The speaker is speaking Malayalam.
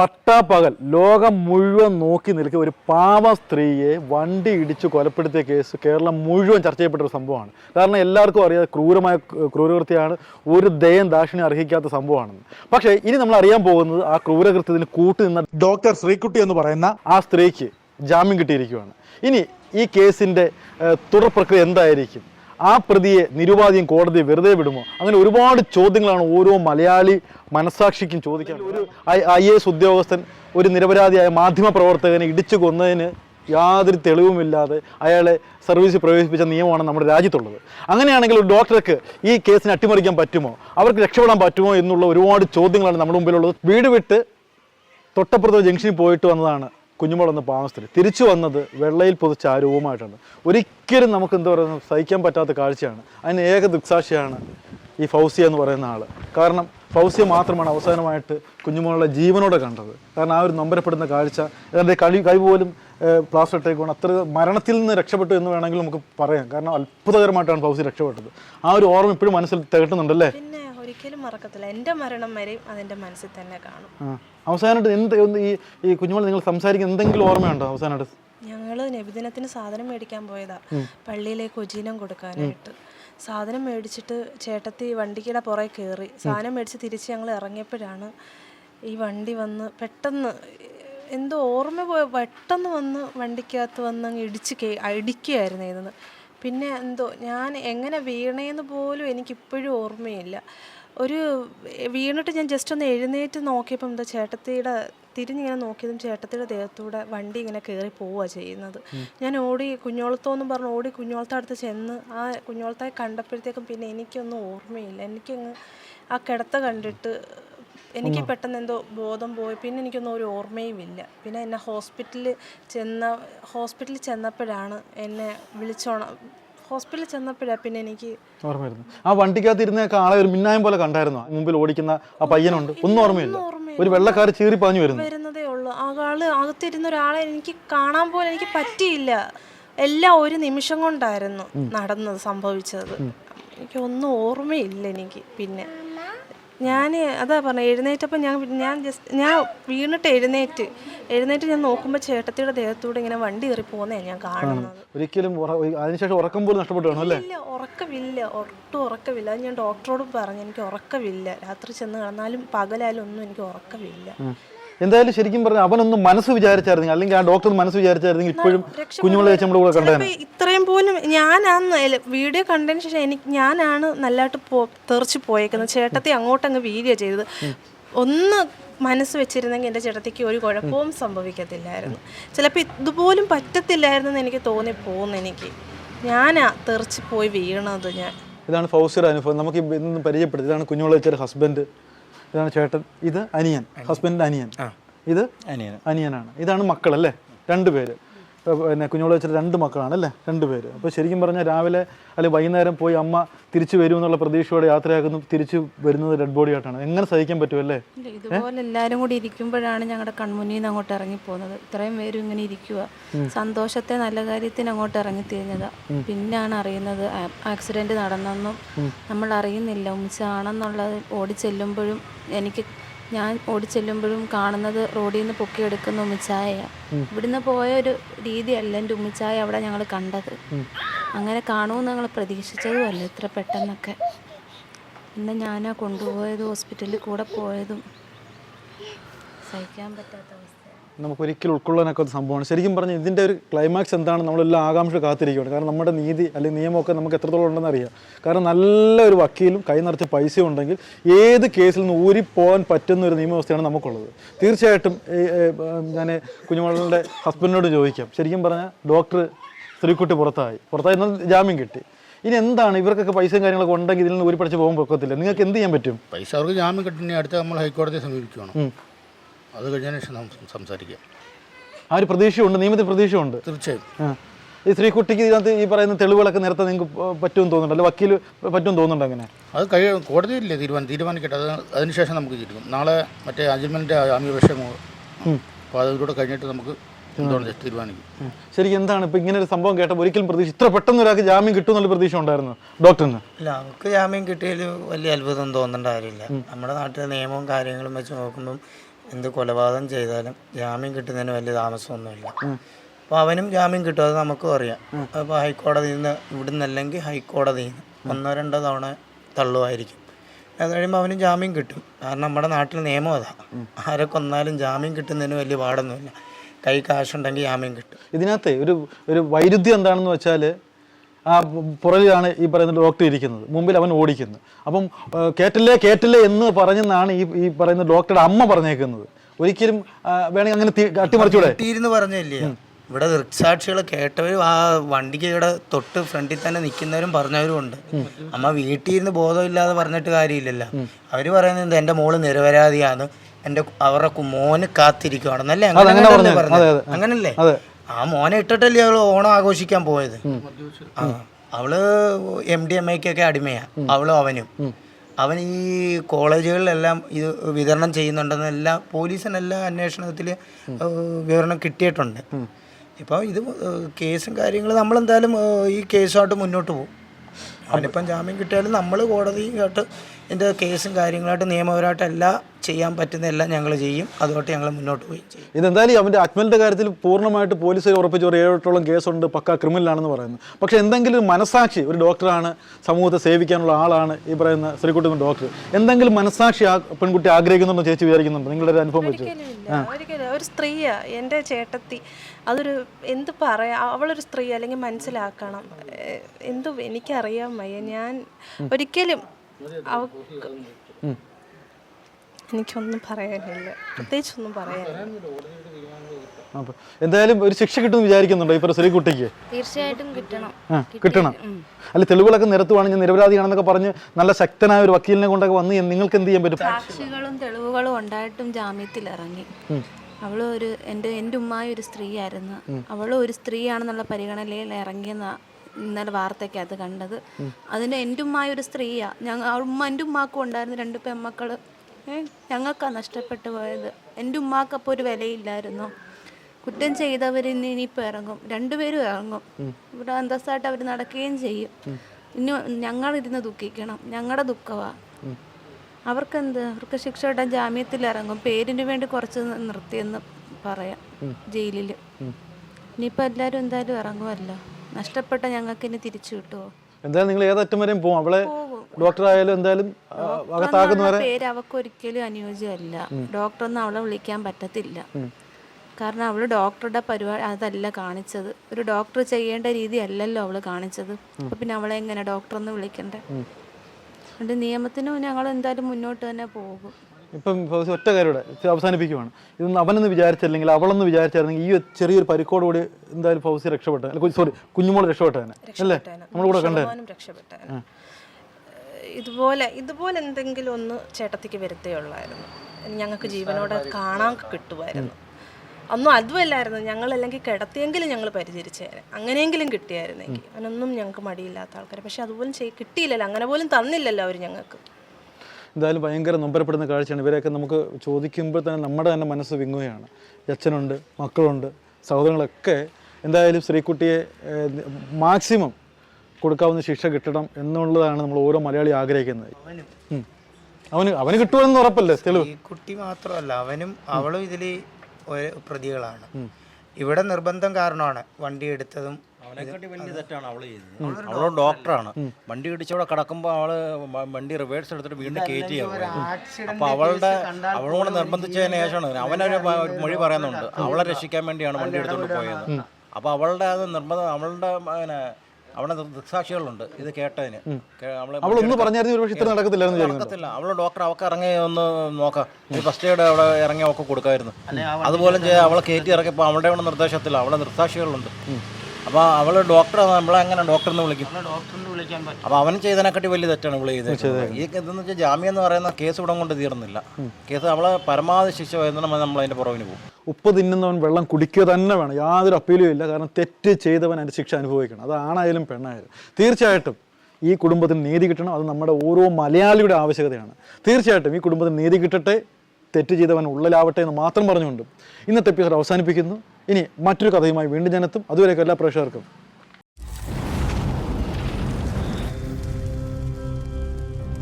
പട്ടാപ്പകൽ ലോകം മുഴുവൻ നോക്കി നിൽക്കുന്ന ഒരു പാവ സ്ത്രീയെ വണ്ടി ഇടിച്ച് കൊലപ്പെടുത്തിയ കേസ് കേരളം മുഴുവൻ ചർച്ച ചെയ്യപ്പെട്ട ഒരു സംഭവമാണ്. കാരണം എല്ലാവർക്കും അറിയാം ക്രൂരമായ ക്രൂരകൃത്യമാണ് ഒരു ദയം ദാക്ഷിണ്യം അർഹിക്കാത്ത സംഭവമാണെന്ന്. പക്ഷേ ഇനി നമ്മൾ അറിയാൻ പോകുന്നത് ആ ക്രൂരകൃത്യത്തിന് കൂട്ടുനിന്ന ഡോക്ടർ ശ്രീകുട്ടി എന്ന് പറയുന്ന ആ സ്ത്രീക്ക് ജാമ്യം കിട്ടിയിരിക്കുകയാണ്. ഇനി ഈ കേസിന്റെ തുടർ പ്രക്രിയ എന്തായിരിക്കും? ആ പ്രതിയെ നിരുപാധികം കോടതി വെറുതെ വിടുമോ? അങ്ങനെ ഒരുപാട് ചോദ്യങ്ങളാണ് ഓരോ മലയാളി മനസാക്ഷിക്കും ചോദിക്കാൻ. ഒരു ഐ എ എസ് ഉദ്യോഗസ്ഥൻ ഒരു നിരപരാധിയായ മാധ്യമ പ്രവർത്തകനെ ഇടിച്ചു കൊന്നതിന് യാതൊരു തെളിവുമില്ലാതെ അയാളെ സർവീസിൽ പ്രവേശിപ്പിച്ച നിയമമാണ് നമ്മുടെ രാജ്യത്തുള്ളത്. അങ്ങനെയാണെങ്കിൽ ഒരു ഡോക്ടർക്ക് ഈ കേസിനെ അട്ടിമറിക്കാൻ പറ്റുമോ? അവർക്ക് രക്ഷപ്പെടാൻ പറ്റുമോ എന്നുള്ള ഒരുപാട് ചോദ്യങ്ങളാണ് നമ്മുടെ മുമ്പിലുള്ളത്. വീട് വിട്ട് തൊട്ടപ്പുറത്തെ ജംഗ്ഷനിൽ പോയിട്ട് വന്നതാണ് കുഞ്ഞുമോൾ എന്ന പാവസ്ത്രീ തിരിച്ചു വന്നത് വെള്ളയിൽ പൊതിച്ച ആ രൂപമായിട്ടാണ്. ഒരിക്കലും നമുക്ക് എന്താ പറയുക സഹിക്കാൻ പറ്റാത്ത കാഴ്ചയാണ്. അതിന് ഏക ദുക്സാക്ഷിയാണ് ഈ ഫൗസിയ എന്ന് പറയുന്ന ആൾ കാരണം ഫൗസിയ മാത്രമാണ് അവസാനമായിട്ട് കുഞ്ഞുമോളുടെ ജീവനോടെ കണ്ടത്. കാരണം ആ ഒരു നൊമ്പരപ്പെടുന്ന കാഴ്ച അതിന്റെ കളി കൈ പോലും പ്ലാസ്റ്റർ ഇട്ടേക്കൊണ്ട് അത്ര മരണത്തിൽ നിന്ന് രക്ഷപ്പെട്ടു എന്ന് വേണമെങ്കിൽ നമുക്ക് പറയാം. കാരണം അത്ഭുതകരമായിട്ടാണ് ഫൗസി രക്ഷപ്പെട്ടത്. ആ ഒരു ഓർമ്മ ഇപ്പോഴും മനസ്സിൽ തികട്ടുന്നുണ്ടല്ലേ? ഒരിക്കലും മറക്കത്തില്ല. എന്റെ മരണം വരെയും അതെന്റെ മനസ്സിൽ തന്നെ കാണും. അവസാനമായിട്ട് എന്ത് ഈ ഈ കുഞ്ഞുമോൾ നിങ്ങൾ സംസാരിക്കുന്ന എന്തെങ്കിലും ഓർമ്മയുണ്ടോ അവസാനമായിട്ട്? ഞങ്ങൾ നബിദിനത്തിന് സാധനം മേടിക്കാൻ പോയതാ. പള്ളിയിലേക്ക് ഉജീനം കൊടുക്കാനായിട്ട്. സാധനം മേടിച്ചിട്ട് ചേട്ടത്തി വണ്ടിക്കിടെ പുറകെ കയറി സാധനം മേടിച്ച് തിരിച്ച് ഞങ്ങൾ ഇറങ്ങിയപ്പോഴാണ് ഈ വണ്ടി വന്ന് പെട്ടെന്ന് എന്തോ ഓർമ്മ പോയ പെട്ടെന്ന് വന്ന് വണ്ടിക്കകത്ത് വന്ന് അങ്ങ് ഇടിച്ച് കേ ഇടിക്കുകയായിരുന്നു ഇതിന് പിന്നെ എന്തോ ഞാൻ എങ്ങനെ വീണേന്ന് പോലും എനിക്കിപ്പോഴും ഓർമ്മയില്ല. ഒരു വീണിട്ട് ഞാൻ ജസ്റ്റ് ഒന്ന് എഴുന്നേറ്റ് നോക്കിയപ്പോൾ എന്താ ചേട്ടത്തിയുടെ തിരിഞ്ഞിങ്ങനെ നോക്കിയതും ചേട്ടത്തിയുടെ ദേഹത്തൂടെ വണ്ടി ഇങ്ങനെ കയറി പോവുക ചെയ്യുന്നത്. ഞാൻ ഓടി കുഞ്ഞോളത്തോന്നും പറഞ്ഞു ഓടി കുഞ്ഞോളത്തെ അടുത്ത് ചെന്ന് ആ കുഞ്ഞോളത്തെ കണ്ടപ്പോഴത്തേക്കും പിന്നെ എനിക്കൊന്നും ഓർമ്മയില്ല. എനിക്കങ്ങ് ആ കിടത്ത കണ്ടിട്ട് എനിക്ക് പെട്ടെന്ന് എന്തോ ബോധം പോയി. പിന്നെ എനിക്കൊന്നും ഒരു ഓർമ്മയും ഇല്ല. പിന്നെ എന്നെ ഹോസ്പിറ്റലിൽ ചെന്ന ഹോസ്പിറ്റലിൽ ചെന്നപ്പോഴാണ് എന്നെ വിളിച്ചോണ ഹോസ്പിറ്റലിൽ ചെന്നപ്പോഴാണ് പിന്നെ എനിക്ക് ഓർമ്മയായിരുന്നു ആ വണ്ടിക്കകത്ത് ഇരുന്ന ആളെ ഒരു മിന്നായം പോലെ കണ്ടായിരുന്നു? മുമ്പിൽ ഓടിക്കുന്ന ആ പയ്യനുണ്ട്. ഒന്നും ഓർമ്മയില്ല. ഒരു വെള്ളക്കാർ ചീറി പാഞ്ഞു വരുന്നു. വരുന്നതേ ഉള്ളൂ. ആ ആൾ അകത്തിരുന്ന ഒരാളെ എനിക്ക് കാണാൻ പോലും എനിക്ക് പറ്റിയില്ല. എല്ലാം ഒരു നിമിഷം കൊണ്ടായിരുന്നു നടന്നത് സംഭവിച്ചത്. എനിക്ക് ഒന്നും ഓർമ്മയില്ല എനിക്ക് പിന്നെ. ഞാൻ അതാ പറഞ്ഞത് എഴുന്നേറ്റപ്പോൾ ഞാൻ ഞാൻ ജസ്റ്റ് ഞാൻ വീണിട്ട് എഴുന്നേറ്റ് എഴുന്നേറ്റ് ഞാൻ നോക്കുമ്പോൾ ചേട്ടത്തിയുടെ ദേഹത്തൂടെ ഇങ്ങനെ വണ്ടി കയറി പോകുന്നതാണ് ഞാൻ കാണുന്നത്. ഒരിക്കലും അതിനുശേഷം ഉറക്കം പോലും നഷ്ടപ്പെട്ടു അല്ലേ? ഇല്ല ഉറക്കമില്ല ഒട്ടും ഉറക്കമില്ല. അത് ഞാൻ ഡോക്ടറോട് പറഞ്ഞു എനിക്ക് ഉറക്കമില്ല. രാത്രി ചെന്ന് കിടന്നാലും പകലായാലും ഒന്നും എനിക്ക് ഉറക്കമില്ല. എന്തായാലും ശരിക്കും പറഞ്ഞാൽ അവനൊന്ന് മനസ്സ് വിചാരിച്ചായിരുന്നെങ്കിൽ അല്ലെങ്കിൽ ആ ഡോക്ടർ മനസ്സ് വിചാരിച്ചായിരുന്നെങ്കിൽ ഇപ്പോഴും കുഞ്ഞുങ്ങളെ വെച്ച് നമ്മുടെ കൂടെ കണ്ടേനെ ഇത്രയും പോലും ഞാനാന്ന് വീഡിയോ കണ്ടതിന് ശേഷം എനിക്ക് ഞാനാണ് നല്ലതായിട്ട് പോ തെറിച്ച് പോയേക്കുന്നത്. ചേട്ടത്തി അങ്ങോട്ടങ്ങ് വീഡിയോ ചെയ്തത്. ഒന്ന് മനസ്സ് വെച്ചിരുന്നെങ്കിൽ എന്റെ ചേട്ടത്തിക്ക് ഒരു കുഴപ്പവും സംഭവിക്കത്തില്ലായിരുന്നു. ചിലപ്പോൾ ഇതുപോലും പറ്റത്തില്ലായിരുന്നു എന്ന് എനിക്ക് തോന്നി പോകുന്നു എനിക്ക്. ഞാനാ തെറിച്ച് പോയി വീണത് ഞാൻ. ഇതാണ് ഫൗസിയുടെ അനുഭവം. നമുക്ക് ഇന്ന് പരിചയപ്പെടുത്തി. ഇതാണ് കുഞ്ഞുങ്ങളെ ചേച്ചിയുടെ ഹസ്ബൻഡ് ഇതാണ് ചേട്ടൻ. ഇത് അനിയൻ. ഹസ്ബൻഡിന്റെ അനിയൻ. ഇത് അനിയൻ അനിയനാണ്. ഇതാണ് മക്കൾ അല്ലേ രണ്ടുപേര് പിന്നെ കുഞ്ഞോളെ വെച്ചിട്ട് രണ്ട് മക്കളാണ് അല്ലേ? രണ്ട് പേര്. അപ്പോൾ ശരിക്കും പറഞ്ഞാൽ രാവിലെ അല്ലെങ്കിൽ വൈകുന്നേരം പോയി അമ്മ തിരിച്ചു വരും എന്നുള്ള പ്രതീക്ഷയോടെ യാത്രയാക്കുന്നു തിരിച്ചു വരുന്നത് ഡെഡ് ബോഡി ആയിട്ടാണ്. എങ്ങനെ സഹിക്കാൻ പറ്റുമല്ലേ അല്ലേ? ഇതുപോലെ എല്ലാവരും കൂടി ഇരിക്കുമ്പോഴാണ് ഞങ്ങളുടെ കൺമുന്നിൽ നിന്ന് അങ്ങോട്ട് ഇറങ്ങി പോകുന്നത്. ഇത്രയും പേരും ഇങ്ങനെ ഇരിക്കുക സന്തോഷത്തെ നല്ല കാര്യത്തിന് അങ്ങോട്ട് ഇറങ്ങി തിരിഞ്ഞതാ. പിന്നാണ് അറിയുന്നത് ആക്സിഡന്റ് നടന്നെന്നും നമ്മൾ അറിയുന്നില്ല ഉമ്മിച്ചാണെന്നുള്ളത് ഓടി ചെല്ലുമ്പോഴും എനിക്ക് ഞാൻ ഓടി ചെല്ലുമ്പോഴും കാണുന്നത് റോഡിൽ നിന്ന് പൊക്കിയെടുക്കുന്ന ഉമ്മിച്ചായയാണ് ഇവിടുന്ന് പോയ ഒരു രീതിയല്ല എന്റെ ഉമ്മിച്ചായ അവിടെ ഞങ്ങൾ കണ്ടത്. അങ്ങനെ കാണുമെന്ന് ഞങ്ങൾ പ്രതീക്ഷിച്ചതും അല്ല ഇത്ര പെട്ടെന്നൊക്കെ. പിന്നെ ഞാനാ കൊണ്ടുപോയത് ഹോസ്പിറ്റലിൽ കൂടെ പോയതും സഹിക്കാൻ പറ്റാത്ത നമുക്ക് ഒരിക്കലും ഉൾക്കൊള്ളാനൊക്കെ ഒരു സംഭവമാണ്. ശരിക്കും പറഞ്ഞാൽ ഇതിന്റെ ഒരു ക്ലൈമാക്സ് എന്താണ്? നമ്മളെല്ലാം ആകാംക്ഷ കാത്തിരിക്കുകയാണ്. കാരണം നമ്മുടെ നീതി അല്ലെങ്കിൽ നിയമമൊക്കെ നമുക്ക് എത്രത്തോളം ഉണ്ടെന്ന് അറിയാം. കാരണം നല്ല ഒരു വക്കീലും കൈ നിറച്ച പൈസ ഉണ്ടെങ്കിൽ ഏത് കേസിൽ നിന്ന് ഊരിപ്പോകാൻ പറ്റുന്ന ഒരു നിയമവ്യവസ്ഥയാണ് നമുക്കുള്ളത്. തീർച്ചയായിട്ടും ഞാൻ കുഞ്ഞുമകളുടെ ഹസ്ബൻഡിനോട് ചോദിക്കാം. ശരിക്കും പറഞ്ഞാൽ ഡോക്ടർ സ്ത്രീക്കുട്ടി പുറത്തായി. പുറത്തായി ജാമ്യം കിട്ടി. ഇനി എന്താണ്? ഇവർക്കൊക്കെ പൈസയും കാര്യങ്ങളൊക്കെ ഉണ്ടെങ്കിൽ ഇതിൽ നിന്ന് ഒരു പഠിച്ച് പോകാൻ പൊക്കത്തില്ല നിങ്ങൾക്ക് എന്ത് ചെയ്യാൻ പറ്റും? പൈസ അവർക്ക് ജാമ്യം കിട്ടുന്ന അടുത്ത് നമ്മൾ ഹൈക്കോടതിയെ സമീപിക്കുകയാണ്. അത് കഴിഞ്ഞതിന് ശേഷം നമുക്ക് സംസാരിക്കാം. ആ ഒരു പ്രതീക്ഷയുണ്ട് നിയമത്തിൽ പ്രതീക്ഷയുണ്ട്. തീർച്ചയായും. ഈ ശ്രീകുട്ടിക്ക് ഇതിനകത്ത് ഈ പറയുന്ന തെളിവുകളൊക്കെ നേരത്തെ നിങ്ങൾക്ക് പറ്റുമെന്ന് തോന്നുന്നുണ്ട് അല്ലെ? വക്കീൽ പറ്റുമെന്ന് തോന്നുന്നുണ്ട് അങ്ങനെ? അത് കഴിയും കോടതിയില്ലേ തീരുമാനം തീരുമാനിക്കട്ടെ. അത് അതിനുശേഷം നമുക്ക് ചിരിക്കും. നാളെ മറ്റേ അജിമലിന്റെ ജാമ്യാപേക്ഷ അപ്പോൾ അതിലൂടെ കഴിഞ്ഞിട്ട് നമുക്ക് തീരുമാനിക്കും. ശരിക്കും എന്താണ് ഇപ്പം ഇങ്ങനെ ഒരു സംഭവം കേട്ടപ്പോൾ ഒരിക്കലും പ്രതീക്ഷ ഇത്ര പെട്ടെന്ന് ഒരാൾക്ക് ജാമ്യം കിട്ടും എന്നുള്ള പ്രതീക്ഷ ഉണ്ടായിരുന്നു ഡോക്ടറിന്? ഇല്ല അവർക്ക് ജാമ്യം കിട്ടിയതിൽ വലിയ അത്ഭുതം തോന്നേണ്ട കാര്യമില്ല. നമ്മുടെ നാട്ടിലെ നിയമവും കാര്യങ്ങളും വെച്ച് നോക്കുമ്പം എന്ത് കൊലപാതകം ചെയ്താലും ജാമ്യം കിട്ടുന്നതിന് വലിയ താമസമൊന്നുമില്ല. അപ്പോൾ അവനും ജാമ്യം കിട്ടും അത് നമുക്കും അറിയാം. അപ്പോൾ ഹൈക്കോടതിയിൽ നിന്ന് ഇവിടുന്ന് അല്ലെങ്കിൽ ഹൈക്കോടതിയിൽ നിന്ന് ഒന്നോ രണ്ടോ തവണ തള്ളുമായിരിക്കും. അത് കഴിയുമ്പോൾ അവന് ജാമ്യം കിട്ടും. കാരണം നമ്മുടെ നാട്ടിൽ നിയമം അതാ. ആരെ കൊന്നാലും ജാമ്യം കിട്ടുന്നതിന് വലിയ പാടൊന്നുമില്ല. കൈ കാശുണ്ടെങ്കിൽ ജാമ്യം കിട്ടും. ഇതിനകത്ത് ഒരു ഒരു വൈരുദ്ധ്യം എന്താണെന്ന് വെച്ചാൽ ആ പുറകിലാണ് ഈ പറയുന്ന ഡോക്ടർ ഇരിക്കുന്നത്. മുമ്പിൽ അവൻ ഓടിക്കുന്നു. അപ്പം കേട്ടില്ലേ കേട്ടില്ലേ എന്ന് പറഞ്ഞെന്നാണ് ഈ ഈ പറയുന്ന ഡോക്ടറുടെ അമ്മ പറഞ്ഞേക്കുന്നത്. ഒരിക്കലും വേണമെങ്കിൽ അങ്ങനെ അട്ടിമറിച്ചൂടെ? പറഞ്ഞില്ലേ? ഇവിടെ ദൃക്സാക്ഷികൾ കേട്ടവരും ആ വണ്ടിക്ക് ഇവിടെ തൊട്ട് ഫ്രണ്ടിൽ തന്നെ നിൽക്കുന്നവരും പറഞ്ഞവരും ഉണ്ട്. അമ്മ വീട്ടിൽ ഇരുന്ന് ബോധമില്ലാതെ പറഞ്ഞിട്ട് കാര്യമില്ലല്ലോ. അവർ പറയുന്നത് എന്റെ മോൾ നിരപരാധിയാണ്. എന്റെ അവരുടെ മോന് കാത്തിരിക്കുവാണെന്നല്ലേ അങ്ങനല്ലേ? ആ മോനെ ഇട്ടിട്ടല്ലേ അവൾ ഓണം ആഘോഷിക്കാൻ പോയത്. ആ അവൾ എം ഡി എം ഐക്കൊക്കെ അടിമയാ. അവളും അവനും. അവൻ ഈ കോളേജുകളിലെല്ലാം ഇത് വിതരണം ചെയ്യുന്നുണ്ടെന്ന് എല്ലാ പോലീസിനെല്ലാം അന്വേഷണത്തിൽ വിവരണം കിട്ടിയിട്ടുണ്ട്. ഇപ്പോൾ ഇത് കേസും കാര്യങ്ങളും നമ്മളെന്തായാലും ഈ കേസുമായിട്ട് മുന്നോട്ട് പോകും. അവനിപ്പം ജാമ്യം കിട്ടിയാലും നമ്മൾ കോടതിയായിട്ട് ഇതിന്റെ കേസും കാര്യങ്ങളായിട്ട് നിയമപരമായിട്ട് എല്ലാം ചെയ്യാൻ പറ്റുന്ന എല്ലാം ഞങ്ങൾ ചെയ്യും. അതോട്ട് ഞങ്ങൾ മുന്നോട്ട് പോയി ചെയ്യും. ഇതെന്തായാലും അവന്റെ അക്മലിന്റെ കാര്യത്തിൽ പൂർണമായിട്ട് പോലീസ് ഉറപ്പിച്ച ഒരു ഏഴോട്ടോളം കേസുണ്ട് പക്ക ക്രിമിനലാണെന്ന് പറയുന്നു. പക്ഷേ എന്തെങ്കിലും മനസാക്ഷി ഒരു ഡോക്ടറാണ് സമൂഹത്തെ സേവിക്കാനുള്ള ആളാണ് ഈ പറയുന്ന ശ്രീകുട്ടി ഡോക്ടർ. എന്തെങ്കിലും മനസാക്ഷി ആ പെൺകുട്ടി ആഗ്രഹിക്കുന്നുണ്ടോ ചേച്ചി വിചാരിക്കുന്നുണ്ടോ? നിങ്ങളുടെ ഒരു അനുഭവം വെച്ച്. ഒരു സ്ത്രീയാ. എന്റെ ചേട്ടത്തി അതൊരു എന്ത് പറയാ അവളൊരു സ്ത്രീ അല്ലെങ്കിൽ മനസ്സിലാക്കണം. എന്തും എനിക്കറിയാൻ വയ്യ. ഞാൻ ഒരിക്കലും എനിക്കൊന്നും പറയാനില്ല. പ്രത്യേകിച്ചൊന്നും പറയാനില്ല. അപ്പോൾ എന്തായാലും ഒരു ശിക്ഷ കിട്ടും വിചാരിക്കുന്നുണ്ടോ ഇപ്പോൾ ശ്രീകുട്ടിക്ക് തീർച്ചയായിട്ടും കിട്ടണം. കിട്ടണം. അല്ല തെളിവുകളൊക്കെ നിരത്തുവാണെങ്കിൽ നിരപരാധിയാണെന്നൊക്കെ പറഞ്ഞ് നല്ല ശക്തനായ ഒരു വക്കീലിനെ കൊണ്ടൊക്കെ വന്ന് നിങ്ങൾക്ക് എന്ത് ചെയ്യാൻ പറ്റും? സാക്ഷികളും തെളിവുകളും ഉണ്ടായിട്ടും ജാമ്യത്തിൽ ഇറങ്ങി അവൾ ഒരു എന്റെ എന്റെ ഉമ്മായ ഒരു സ്ത്രീയായിരുന്നു. അവൾ ഒരു സ്ത്രീയാണെന്നുള്ള പരിഗണനയിൽ ഇറങ്ങിയെന്ന ഇന്നലെ വാർത്തയ്ക്കകത്ത് കണ്ടത്. അതിന് എന്റെ ഉമ്മായ ഒരു സ്ത്രീയാ ഞങ്ങൾ ഉമ്മ എന്റെ ഉമ്മാക്കും ഉണ്ടായിരുന്നു രണ്ട് പെമ്മക്കൾ. ഏഹ് ഞങ്ങൾക്കാണ് നഷ്ടപ്പെട്ടു പോയത്. എന്റെ ഉമ്മാക്ക് അപ്പോൾ ഒരു വിലയില്ലായിരുന്നു. കുറ്റം ചെയ്തവർ ഇന്ന് ഇനിയിപ്പോൾ ഇറങ്ങും. രണ്ടുപേരും ഇറങ്ങും. ഇവിടെ അന്തസ്സായിട്ട് അവർ നടക്കുകയും ചെയ്യും. ഇനി ഞങ്ങളിരുന്ന് ദുഃഖിക്കണം. ഞങ്ങളുടെ ദുഃഖമാണ് അവർക്കെന്ത്? അവർക്ക് ശിക്ഷ ഇടാൻ ജാമ്യത്തിൽ ഇറങ്ങും. പേരിന് വേണ്ടി കുറച്ച് നിർത്തിയെന്ന് പറയാം ജയിലിൽ ഇനിയിപ്പോൾ എല്ലാവരും എന്തായാലും ഇറങ്ങുമല്ലോ നഷ്ടപ്പെട്ട ഞങ്ങൾക്ക് ഇനി തിരിച്ചു കിട്ടുമോ എന്തായാലും നിങ്ങൾ ഏതറ്റം വരെയും പോകും അവളെ ഡോക്ടർ ആയാലും എന്തായാലും അകത്താക്കുന്ന എന്നുള്ള പേര് അവൾക്ക് ഒരിക്കലും അനുയോജ്യമല്ല. ഡോക്ടർ ഒന്നും അവളെ വിളിക്കാൻ പറ്റത്തില്ല. കാരണം അവൾ ഡോക്ടറുടെ പരിപാടി അതല്ല കാണിച്ചത്. ഒരു ഡോക്ടർ ചെയ്യേണ്ട രീതി അല്ലല്ലോ അവൾ കാണിച്ചത്. അപ്പൊ പിന്നെ അവളെ എങ്ങനെ ഡോക്ടർ എന്ന് വിളിക്കണ്ടേ? അതുകൊണ്ട് നിയമത്തിന് ഞങ്ങൾ എന്തായാലും മുന്നോട്ട് തന്നെ പോകും. ഇപ്പം ഫൗസി ഒറ്റ കാര്യയുടെ അവസാനിപ്പിക്കുവാണ്. ഇതൊന്ന് അവനെന്ന് വിചാരിച്ചില്ലെങ്കിൽ അവളെന്ന് വിചാരിച്ചായിരുന്നെങ്കിൽ ഈ ചെറിയൊരു പരിക്കോടുകൂടി എന്തായാലും ഫൗസി രക്ഷപ്പെട്ട അല്ല സോറി കുഞ്ഞുമോൾ രക്ഷപ്പെട്ടേനെ അല്ലേ? നമ്മൾ കൂടെ കണ്ടേ. ഇതുപോലെ ഇതുപോലെ എന്തെങ്കിലും ഒന്ന് ചേട്ടത്തിക്ക് വരുത്തേ ഉള്ളായിരുന്നു. ഞങ്ങൾക്ക് ജീവനോടെ കാണാൻ കിട്ടുമായിരുന്നു. ഒന്നും അതുമല്ലായിരുന്നു ഞങ്ങൾ അല്ലെങ്കിൽ കിടത്തിയെങ്കിലും ഞങ്ങൾ പരിചരിച്ചേനെ. അങ്ങനെയെങ്കിലും കിട്ടിയായിരുന്നെങ്കിൽ. അതിനൊന്നും ഞങ്ങൾക്ക് മടിയില്ലാത്ത ആൾക്കാർ പക്ഷെ അതുപോലും ചെയ് കിട്ടിയില്ലല്ലോ. അങ്ങനെ പോലും തന്നില്ലല്ലോ അവർ ഞങ്ങൾക്ക്. എന്തായാലും ഭയങ്കര നൊമ്പരപ്പെടുന്ന കാഴ്ചയാണ്. ഇവരെയൊക്കെ നമുക്ക് ചോദിക്കുമ്പോൾ തന്നെ നമ്മുടെ തന്നെ മനസ്സ് വിങ്ങുകയാണ്. അച്ഛനുണ്ട് മക്കളുണ്ട് സഹോദരങ്ങളൊക്കെ എന്തായാലും സ്ത്രീക്കുട്ടിയെ മാക്സിമം കൊടുക്കാവുന്ന ശിക്ഷ കിട്ടണം എന്നുള്ളതാണ് നമ്മൾ ഓരോ മലയാളി ആഗ്രഹിക്കുന്നത്. അവന്. അവന് കിട്ടുമെന്ന് ഉറപ്പല്ലേ തെളിവ്? കുട്ടി മാത്രമല്ല അവനും അവളും ഇതിൽ പ്രതികളാണ്. ഇവിടെ നിർബന്ധം കാരണമാണ് വണ്ടി എടുത്തതും അവൾ അവൾ ഡോക്ടറാണ്. വണ്ടി ഇടിച്ചവിടെ കിടക്കുമ്പോൾ അവൾ വണ്ടി റിവേഴ്സ് എടുത്തിട്ട് വീണ്ടും കയറ്റി അപ്പൊ അവളുടെ അവളോട് നിർബന്ധിച്ചതിന് ശേഷമാണ് അവനൊരു മൊഴി പറയുന്നുണ്ട് അവളെ രക്ഷിക്കാൻ വേണ്ടിയാണ് വണ്ടി എടുത്തുകൊണ്ട് പോയത്. അപ്പൊ അവളുടെ അത് നിർബന്ധം അവളുടെ പിന്നെ അവിടെ ദൃക്സാക്ഷികളുണ്ട് ഇത് കേട്ടതിന്. അവളൊന്നും അവളെ പറഞ്ഞായിരുന്നു ഇത്ര നടക്കത്തില്ലായിരുന്നു നടക്കത്തില്ല. അവൾ ഡോക്ടർ അവൾക്ക് ഇറങ്ങി ഒന്ന് നോക്കാം. ഈ ഫസ്റ്റ് എയ്ഡ് അവിടെ ഇറങ്ങി അവൾക്ക് കൊടുക്കായിരുന്നു. അതുപോലെ അവളെ കയറ്റി ഇറക്കിയപ്പോൾ അവളുടെ നിർദ്ദേശത്തില്ല അവളെ ദൃക്സാക്ഷികളുണ്ട് അപ്പോൾ അവൾ ഡോക്ടറാണ് നമ്മളെ അങ്ങനെ ഡോക്ടർ എന്ന് വിളിക്കും? ഡോക്ടറിന് വിളിക്കാൻ പറ്റും. അപ്പോൾ അവൻ ചെയ്തതിനെക്കാട്ടി വലിയ തെറ്റാണ് ഇവൾ ചെയ്തത്. ഈ ഇതെന്ന് വെച്ചാൽ ജാമ്യം എന്ന് പറയുന്ന കേസ് ഇവിടെ കൊണ്ട് തീർന്നില്ല. കേസ് അവളെ പരമാവധി ശിക്ഷ വരുന്ന നമ്മൾ അതിന്റെ പുറകിന് പോകും. ഉപ്പ് തിന്നുന്നവൻ വെള്ളം കുടിക്കുക തന്നെ വേണം. യാതൊരു അപ്പീലും ഇല്ല. കാരണം തെറ്റ് ചെയ്തവൻ അതിന്റെ ശിക്ഷ അനുഭവിക്കണം. അത് ആണായാലും പെണ്ണായാലും. തീർച്ചയായിട്ടും ഈ കുടുംബത്തിന് നീതി കിട്ടണം. അത് നമ്മുടെ ഓരോ മലയാളിയുടെ ആവശ്യകതയാണ്. തീർച്ചയായിട്ടും ഈ കുടുംബത്തിന് നീതി കിട്ടട്ടെ. തെറ്റ് ചെയ്തവൻ ഉള്ളിലാവട്ടെ എന്ന് മാത്രം പറഞ്ഞുകൊണ്ട് ഇന്നത്തെ എപ്പിസോഡ് അവസാനിപ്പിക്കുന്നു. ഇനി മറ്റൊരു കഥയുമായി വീണ്ടും ഞാനെത്തും അതുവരെയൊക്കെ എല്ലാ പ്രേക്ഷകർക്കും.